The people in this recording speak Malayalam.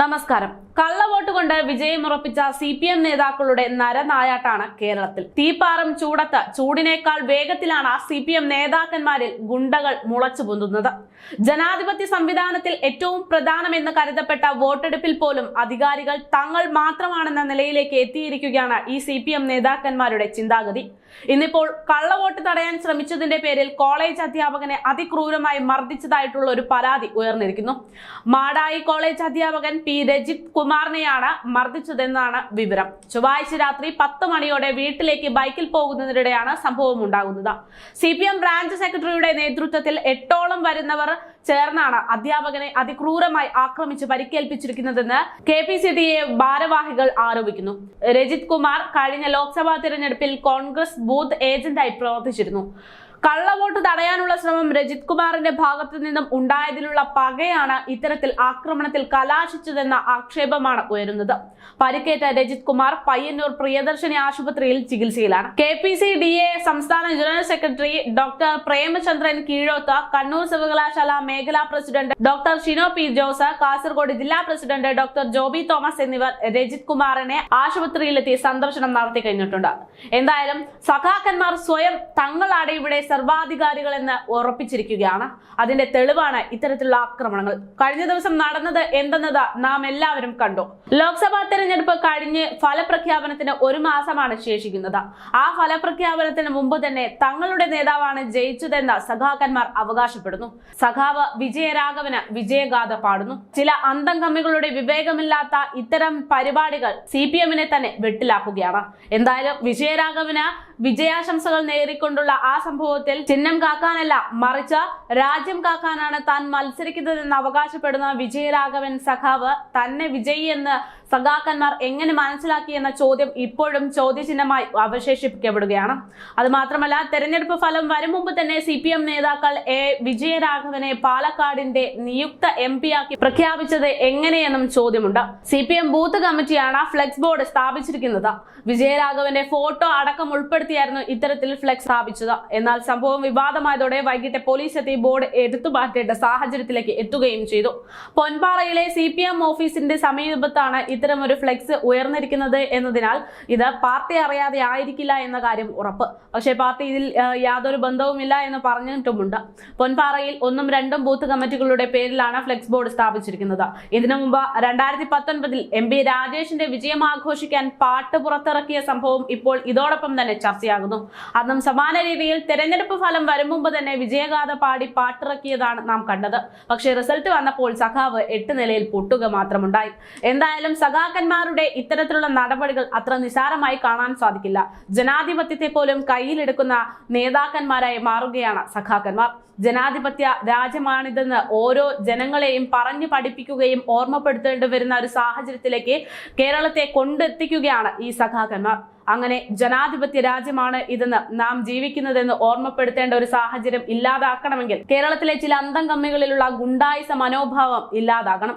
നമസ്കാരം. കള്ളവോട്ട് കൊണ്ട് വിജയമുറപ്പിച്ച സി പി എം നേതാക്കളുടെ നരനായാട്ടാണ് കേരളത്തിൽ. തീപ്പാറും ചൂടത്ത് ചൂടിനേക്കാൾ വേഗത്തിലാണ് സി പി എം നേതാക്കന്മാരിൽ ഗുണ്ടകൾ മുളച്ചു പൊന്തുന്നത്. ജനാധിപത്യ സംവിധാനത്തിൽ ഏറ്റവും പ്രധാനമെന്ന് കരുതപ്പെട്ട വോട്ടെടുപ്പിൽ പോലും അധികാരികൾ തങ്ങൾ മാത്രമാണെന്ന നിലയിലേക്ക് എത്തിയിരിക്കുകയാണ് ഈ സി നേതാക്കന്മാരുടെ ചിന്താഗതി. ഇന്നിപ്പോൾ കള്ളവോട്ട് തടയാൻ ശ്രമിച്ചതിന്റെ പേരിൽ കോളേജ് അധ്യാപകനെ അതിക്രൂരമായി മർദ്ദിച്ചതായിട്ടുള്ള ഒരു പരാതി ഉയർന്നിരിക്കുന്നു. മാടായി കോളേജ് അധ്യാപകൻ പി രജിത് കുമാറിനെയാണ് മർദ്ദിച്ചതെന്നാണ് വിവരം. ചൊവ്വാഴ്ച രാത്രി പത്ത് മണിയോടെ വീട്ടിലേക്ക് ബൈക്കിൽ പോകുന്നതിനിടെയാണ് സംഭവം ഉണ്ടാകുന്നത്. സി പി എം ബ്രാഞ്ച് സെക്രട്ടറിയുടെ നേതൃത്വത്തിൽ എട്ടോളം വരുന്നവർ ചേർന്നാണ് അധ്യാപകനെ അതിക്രൂരമായി ആക്രമിച്ച് പരിക്കേൽപ്പിച്ചിരിക്കുന്നതെന്ന് K P C D A ഭാരവാഹികൾ ആരോപിക്കുന്നു. രജിത് കുമാർ കഴിഞ്ഞ ലോക്സഭാ തിരഞ്ഞെടുപ്പിൽ കോൺഗ്രസ് ബൂത്ത് ഏജന്റായി പ്രവർത്തിച്ചിരുന്നു. കള്ളവോട്ട് തടയാനുള്ള ശ്രമം രജിത് കുമാറിന്റെ ഭാഗത്തു നിന്നും ഉണ്ടായതിലുള്ള പകയാണ് ഇത്തരത്തിൽ ആക്രമണത്തിൽ കലാശിച്ചതെന്ന ആക്ഷേപമാണ് ഉയരുന്നത്. പരിക്കേറ്റ രജിത് കുമാർ പയ്യന്നൂർ പ്രിയദർശിനി ആശുപത്രിയിൽ ചികിത്സയിലാണ്. K P C D A സംസ്ഥാന general secretary doctor Premachandran Keezhoth Kannur സർവകലാശാല മേഖലാ president doctor Shino P Jose Kasaragod ജില്ലാ പ്രസിഡന്റ് ഡോക്ടർ ജോബി തോമസ് എന്നിവർ രജിത് കുമാറിനെ ആശുപത്രിയിലെത്തി സന്ദർശനം നടത്തി കഴിഞ്ഞിട്ടുണ്ട്. എന്തായാലും സഖാക്കന്മാർ സ്വയം തങ്ങളാണ് ഇവിടെ സർവാധികാരികൾ എന്ന് ഉറപ്പിച്ചിരിക്കുകയാണ്. അതിന്റെ തെളിവാണ് ഇത്തരത്തിലുള്ള ആക്രമണങ്ങൾ. കഴിഞ്ഞ ദിവസം നടന്നത് എന്തെന്നത് നാം എല്ലാവരും കണ്ടു. ലോക്സഭാ തെരഞ്ഞെടുപ്പ് കഴിഞ്ഞ് ഫലപ്രഖ്യാപനത്തിന് ഒരു മാസമാണ് ശേഷിക്കുന്നത്. ആ ഫലപ്രഖ്യാപനത്തിന് മുമ്പ് തന്നെ തങ്ങളുടെ നേതാവാണ് ജയിച്ചതെന്ന് സഖാക്കന്മാർ അവകാശപ്പെടുന്നു. സഖാവ് വിജയരാഘവന് വിജയഗാഥ പാടുന്നു. ചില അന്തം കമ്മികളുടെ വിവേകമില്ലാത്ത ഇത്തരം പരിപാടികൾ സി പി എമ്മിനെ തന്നെ വെട്ടിലാക്കുകയാണ്. എന്തായാലും വിജയരാഘവന് വിജയാശംസകൾ നേരിക്കൊണ്ടുള്ള ആ സംഭവത്തിൽ ചിഹ്നം കാക്കാനല്ല മറിച്ച് രാജ്യം കാക്കാനാണ് താൻ മത്സരിക്കുന്നതെന്ന് അവകാശപ്പെടുന്ന വിജയരാഘവൻ സഖാവ് തന്നെ വിജയി എന്ന് സഖാക്കന്മാർ എങ്ങനെ മനസ്സിലാക്കി എന്ന ചോദ്യം ഇപ്പോഴും ചോദ്യചിഹ്നമായി അവശേഷിപ്പിക്കപ്പെടുകയാണ്. അത് മാത്രമല്ല തെരഞ്ഞെടുപ്പ് ഫലം വരും മുമ്പ് തന്നെ സി പി എം നേതാക്കൾ എ. വിജയരാഘവനെ പാലക്കാടിന്റെ നിയുക്ത എം ആക്കി പ്രഖ്യാപിച്ചത് എങ്ങനെയെന്നും ചോദ്യമുണ്ട്. സി പി എം ബൂത്ത് കമ്മിറ്റിയാണ് ഫ്ലെക്സ് ബോർഡ് സ്ഥാപിച്ചിരിക്കുന്നത്. വിജയരാഘവന്റെ ഫോട്ടോ അടക്കം ഉൾപ്പെടുത്തിയായിരുന്നു ഇത്തരത്തിൽ ഫ്ലെക്സ് സ്ഥാപിച്ചത്. എന്നാൽ സംഭവം വിവാദമായതോടെ വൈകിട്ട് പോലീസ് എത്തി ബോർഡ് എടുത്തു മാറ്റേണ്ട സാഹചര്യത്തിലേക്ക് എത്തുകയും ചെയ്തു. പൊൻപാറയിലെ സി പി ഓഫീസിന്റെ സമീപത്താണ് ഇത്തരം ഒരു ഫ്ലെക്സ് ഉയർന്നിരിക്കുന്നത് എന്നതിനാൽ ഇത് പാർട്ടി അറിയാതെ ആയിരിക്കില്ല എന്ന കാര്യം ഉറപ്പ്. പക്ഷേ പാർട്ടി ഇതിൽ യാതൊരു ബന്ധവുമില്ല എന്ന് പറഞ്ഞിട്ടുമുണ്ട്. പൊൻപാറയിൽ ഒന്നും രണ്ടും ബൂത്ത് കമ്മിറ്റികളുടെ പേരിലാണ് ഫ്ലെക്സ് ബോർഡ് സ്ഥാപിച്ചിരിക്കുന്നത്. ഇതിനു മുമ്പ് രണ്ടായിരത്തി പത്തൊൻപതിൽ എം പി രാജേഷിന്റെ വിജയം ആഘോഷിക്കാൻ പാട്ട് പുറത്തിറക്കിയ സംഭവം ഇപ്പോൾ ഇതോടൊപ്പം തന്നെ ചർച്ചയാകുന്നു. അന്നും സമാന രീതിയിൽ തെരഞ്ഞെടുപ്പ് ഫലം വരും മുമ്പ് തന്നെ വിജയഗാഥ പാടി പാട്ടിറക്കിയതാണ് നാം കണ്ടത്. പക്ഷേ റിസൾട്ട് വന്നപ്പോൾ സഖാവ് എട്ട് നിലയിൽ പൊട്ടുക മാത്രമുണ്ടായി. എന്തായാലും സഖാക്കന്മാരുടെ ഇത്തരത്തിലുള്ള നടപടികൾ അത്ര നിസാരമായി കാണാൻ സാധിക്കില്ല. ജനാധിപത്യത്തെ പോലും കയ്യിലെടുക്കുന്ന നേതാക്കന്മാരായി മാറുകയാണ് സഖാക്കന്മാർ. ജനാധിപത്യ രാജ്യമാണിതെന്ന് ഓരോ ജനങ്ങളെയും പറഞ്ഞു പഠിപ്പിക്കുകയും ഓർമ്മപ്പെടുത്തേണ്ടി വരുന്ന ഒരു സാഹചര്യത്തിലേക്ക് കേരളത്തെ കൊണ്ടെത്തിക്കുകയാണ് ഈ സഖാക്കന്മാർ. അങ്ങനെ ജനാധിപത്യ രാജ്യമാണ് ഇതെന്ന് നാം ജീവിക്കുന്നതെന്ന് ഓർമ്മപ്പെടുത്തേണ്ട ഒരു സാഹചര്യം ഇല്ലാതാക്കണമെങ്കിൽ കേരളത്തിലെ ചില അന്തം കമ്മികളിലുള്ള ഗുണ്ടായിസ മനോഭാവം ഇല്ലാതാകണം.